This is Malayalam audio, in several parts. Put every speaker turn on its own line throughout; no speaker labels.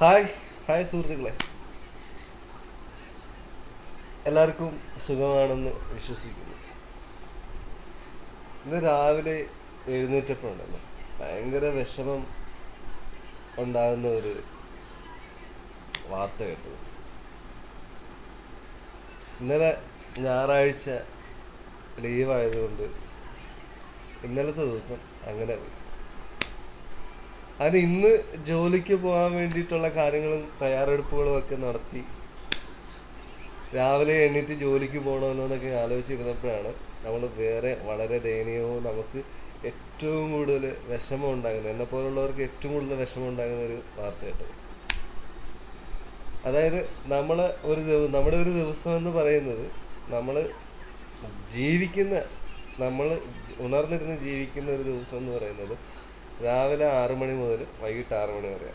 ഹായ് ഹായ് സുഹൃത്തുക്കളെ. എല്ലാവർക്കും സുഖമാണെന്ന് വിശ്വസിക്കുന്നു. ഇന്ന് രാവിലെ എഴുന്നേറ്റപ്പോഴുണ്ടല്ലോ ഭയങ്കര വിഷമം ഉണ്ടാകുന്ന ഒരു വാർത്ത കേട്ടു ഇന്നലെ ഞായറാഴ്ച ലീവായതുകൊണ്ട് ഇന്നലത്തെ ദിവസം അങ്ങനെ പോയി. അതിന് ഇന്ന് ജോലിക്ക് പോകാൻ വേണ്ടിയിട്ടുള്ള കാര്യങ്ങളും തയ്യാറെടുപ്പുകളും ഒക്കെ നടത്തി. രാവിലെ എണീറ്റ് ജോലിക്ക് പോകണമല്ലോ എന്നൊക്കെ ആലോചിച്ചിരുന്നപ്പോഴാണ് നമ്മൾ വേറെ വളരെ ദയനീയവും നമുക്ക് ഏറ്റവും കൂടുതൽ വിഷമം ഉണ്ടാകുന്നത് എന്നെ പോലുള്ളവർക്ക് ഏറ്റവും കൂടുതൽ വിഷമം ഉണ്ടാകുന്ന ഒരു വാർത്ത കേട്ടത്. അതായത് നമ്മൾ ഒരു ദിവസം നമ്മുടെ ഒരു ദിവസം എന്ന് പറയുന്നത് നമ്മൾ ജീവിക്കുന്ന നമ്മൾ ഉണർന്നിരുന്ന് ജീവിക്കുന്ന ഒരു ദിവസം എന്ന് പറയുന്നത് രാവിലെ ആറ് മണി മുതൽ വൈകിട്ട് ആറ് മണി വരെ.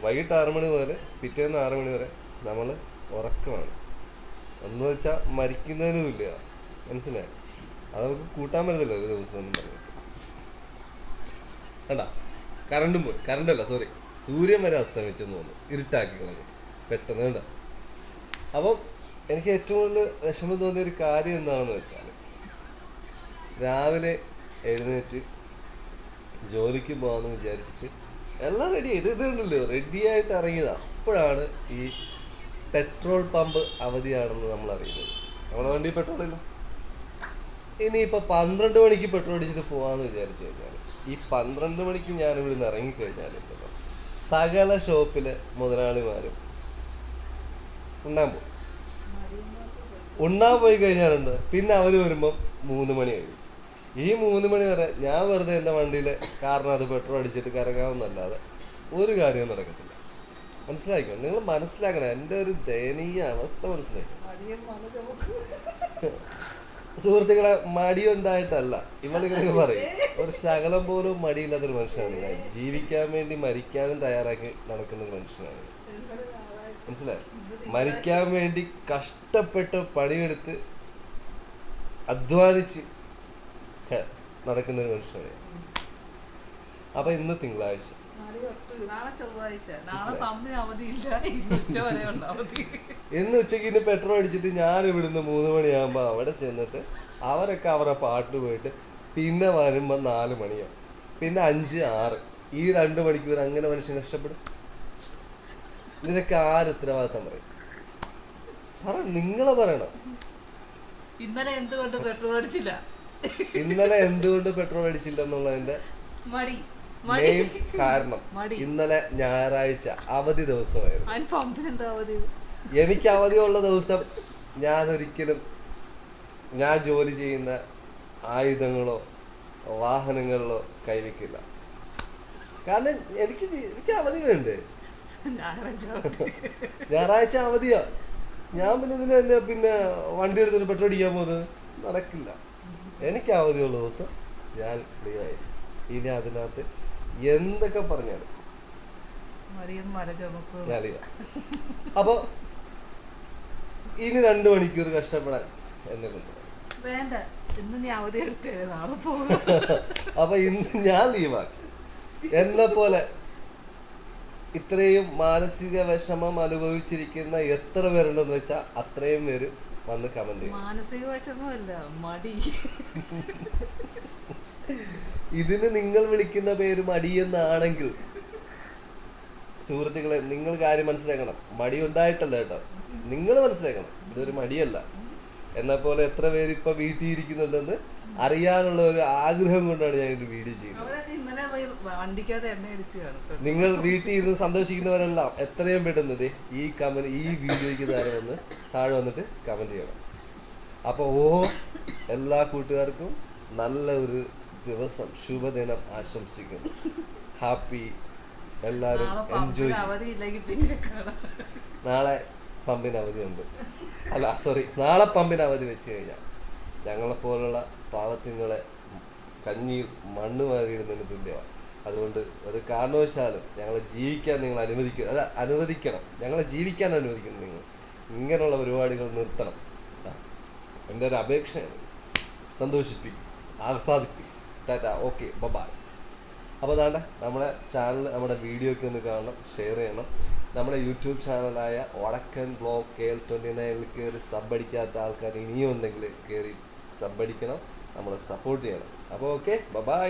വൈകിട്ട് ആറ് മണി മുതൽ പിറ്റേന്ന് ആറ് മണി വരെ നമ്മൾ ഉറക്കമാണ്. എന്ന് വെച്ചാൽ മരിക്കുന്നതിനും ഇല്ല. മനസ്സിലായോ? അത് നമുക്ക് കൂട്ടാൻ പറ്റത്തില്ല ഒരു ദിവസം ഒന്നും പറഞ്ഞിട്ട്. കണ്ടാ? കറണ്ടും പോയി. കറണ്ടല്ല സോറി സൂര്യൻ വരെ അസ്തമിച്ചെന്ന് തോന്നുന്നു. ഇരുട്ടാക്കി കളഞ്ഞു. പെട്ടെന്ന് കണ്ട? അപ്പം എനിക്ക് ഏറ്റവും കൂടുതൽ വിഷമം തോന്നിയ ഒരു കാര്യം എന്താണെന്ന് വെച്ചാൽ രാവിലെ എഴുന്നേറ്റ് ജോലിക്ക് പോകാമെന്ന് വിചാരിച്ചിട്ട് എല്ലാം റെഡി ഇത് ഇതുണ്ടല്ലോ റെഡിയായിട്ട് ഇറങ്ങിയതാ. അപ്പോഴാണ് ഈ പെട്രോൾ പമ്പ് അവധിയാണെന്ന് നമ്മൾ അറിയുന്നത് നമ്മുടെ വണ്ടി പെട്രോൾ ഇല്ല. ഇനിയിപ്പോൾ പന്ത്രണ്ട് മണിക്ക് പെട്രോൾ അടിച്ചിട്ട് പോകാമെന്ന് വിചാരിച്ചു കഴിഞ്ഞാൽ ഈ പന്ത്രണ്ട് മണിക്ക് ഞാൻ ഇവിടെ ഇവിടുന്ന് ഇറങ്ങിക്കഴിഞ്ഞാൽ ഉണ്ടല്ലോ, സകല ഷോപ്പിലെ മുതലാളിമാരും ഉണ്ണാൻ പോകും ഉണ്ണാൻ പോയി കഴിഞ്ഞാലുണ്ട് പിന്നെ അവർ വരുമ്പം മൂന്ന് മണി കഴിയും. ഈ മൂന്ന് മണി വരെ ഞാൻ വെറുതെ എന്റെ വണ്ടിയിൽ കാരണം അത് പെട്രോൾ അടിച്ചിട്ട് കറങ്ങാമെന്നല്ലാതെ ഒരു കാര്യവും നടക്കത്തില്ല. മനസ്സിലാക്കോ നിങ്ങൾ മനസ്സിലാക്കണം. എന്റെ ഒരു ദയനീയ അവസ്ഥ മനസ്സിലാക്കി സുഹൃത്തുക്കളെ മടിയുണ്ടായിട്ടല്ല. ഇവളിങ്ങനെ പറയും. ഒരു ശകലം പോലും മടിയില്ലാത്തൊരു മനുഷ്യനാണ് ഞാൻ. ജീവിക്കാൻ വേണ്ടി മരിക്കാനും തയ്യാറാക്കി നടക്കുന്ന ഒരു മനുഷ്യനാണ് മനസ്സിലായി മനസ്സിലായോ? മരിക്കാൻ വേണ്ടി കഷ്ടപ്പെട്ട് പണിയെടുത്ത് അധ്വാനിച്ച് ക- നടക്കുന്ന ഒരു മനുഷ്യനെ. അപ്പൊ ഇന്ന് തിങ്കളാഴ്ച.
ഇന്ന്
ഉച്ചയ്ക്ക് ഇനി പെട്രോൾ അടിച്ചിട്ട് ഞാൻ ഇവിടുന്ന് മൂന്ന് മണിയാകുമ്പോ അവിടെ ചെന്നിട്ട് അവരൊക്കെ അവരുടെ പാട്ട് പോയിട്ട് പിന്നെ വരുമ്പോ നാല് മണിയാവും. പിന്നെ അഞ്ച് ആറ്. ഈ രണ്ട് മണിക്കൂർ അങ്ങനെ മനുഷ്യൻ കഷ്ടപ്പെടും ഇതിനൊക്കെ ആര് ഉത്തരവാദിത്തം പറയും? പറ നിങ്ങളെ പറയണം.
ഇന്നലെ എന്തുകൊണ്ട് പെട്രോൾ അടിച്ചില്ല?
ഇന്നലെ എന്തുകൊണ്ട് പെട്രോൾ അടിച്ചില്ല എന്നുള്ളതിന്റെ മെയിൻ കാരണം ഇന്നലെ ഞായറാഴ്ച അവധി ദിവസമായിരുന്നു. എനിക്ക് അവധിയുള്ള ദിവസം ഞാൻ ഒരിക്കലും ഞാൻ ജോലി ചെയ്യുന്ന ആയുധങ്ങളോ വാഹനങ്ങളിലോ കൈവയ്ക്കില്ല. കാരണം എനിക്ക് എനിക്ക് അവധി വേണ്ടേ.
ഞായറാഴ്ച
അവധിയാ. ഞാൻ പിന്നെ ഇതിന് പിന്നെ വണ്ടി എടുത്തിട്ട് പെട്രോൾ അടിക്കാൻ പോകുന്നത് നടക്കില്ല. എനിക്ക് അവധിയുള്ള ദിവസം ഞാൻ ലീവായി ഇനി അതിനകത്ത് എന്തൊക്കെ പറഞ്ഞാലും അപ്പൊ ഇനി രണ്ടു മണിക്കൂർ കഷ്ടപ്പെടാൻ എന്നെ
വേണ്ട. ഇന്ന് നീ അവധി എടുത്തേ നാളെ പോകും
അപ്പൊ ഇന്ന് ഞാൻ ലീവാക്കി എന്നെ പോലെ ഇത്രയും മാനസിക വിഷമം അനുഭവിച്ചിരിക്കുന്ന എത്ര പേരുണ്ടെന്ന് വെച്ചാൽ അത്രയും പേര് വന്ന് കമന്റ്
മാനസിക വിഷമമല്ല മടി.
ഇതിന് നിങ്ങൾ വിളിക്കുന്ന പേര് മടി എന്നാണെങ്കിൽ സുഹൃത്തുക്കളെ നിങ്ങൾ കാര്യം മനസ്സിലാക്കണം. മടി ഉണ്ടായിട്ടല്ല കേട്ടോ. നിങ്ങൾ മനസ്സിലാക്കണം. ഇതൊരു മടിയല്ല. എന്നെ പോലെ എത്ര പേര് ഇപ്പൊ വീട്ടിൽ ഇരിക്കുന്നുണ്ടെന്ന് അറിയാനുള്ള ഒരു ആഗ്രഹം കൊണ്ടാണ് ഞാൻ ഇത് വീഡിയോ ചെയ്യുന്നത്. നിങ്ങൾ വീട്ടിൽ ഇരുന്ന് സന്തോഷിക്കുന്നവരെല്ലാം എത്രയും പെട്ടെന്ന് ഈ കമന്റ് ഈ വീഡിയോയ്ക്ക് താഴെ വന്ന് താഴെ വന്നിട്ട് കമന്റ് ചെയ്യണം. അപ്പോൾ ഓ എല്ലാ കൂട്ടുകാർക്കും നല്ല ഒരു ദിവസം. ശുഭദിനം ആശംസിക്കുന്നു. ഹാപ്പി എല്ലാവരും
നാളെ
എൻജോയ് നാളെ പമ്പിന് അവധിയുണ്ട്. അല്ല സോറി നാളെ പമ്പിന് അവധി വെച്ച് കഴിഞ്ഞാൽ ഞങ്ങളെപ്പോലുള്ള പാവത്തിങ്ങളെ കഞ്ഞിയിൽ മണ്ണ് മാറിയിടുന്നതിന് തുല്യമാണ്. അതുകൊണ്ട് ഒരു കാരണവശാലും ഞങ്ങളെ ജീവിക്കാൻ നിങ്ങൾ അനുവദിക്കുക അല്ല അനുവദിക്കണം. ഞങ്ങളെ ജീവിക്കാൻ അനുവദിക്കണം നിങ്ങൾ. ഇങ്ങനെയുള്ള പരിപാടികൾ നിർത്തണം. എന്റെ ഒരു അപേക്ഷയാണ്. സന്തോഷിപ്പിക്കും. ആഹ്ലാദിപ്പിക്കും. ടാറ്റ ഓക്കെ ബബായ് അപ്പോൾ അതാണ്ട് നമ്മുടെ ചാനൽ നമ്മുടെ വീഡിയോ ഒക്കെ ഒന്ന് കാണണം ഷെയർ ചെയ്യണം. നമ്മുടെ യൂട്യൂബ് ചാനലായ വടക്കൻ ബ്ലോഗ് കെ എൽ ട്വന്റി നയനിൽ കയറി സബ്ബടിക്കാത്ത ആൾക്കാർ ഇനിയും ഉണ്ടെങ്കിൽ കയറി സബ്ബടിക്കണം നമ്മളെ സപ്പോർട്ട് ചെയ്യണം. അപ്പോൾ ഓക്കെ ബൈ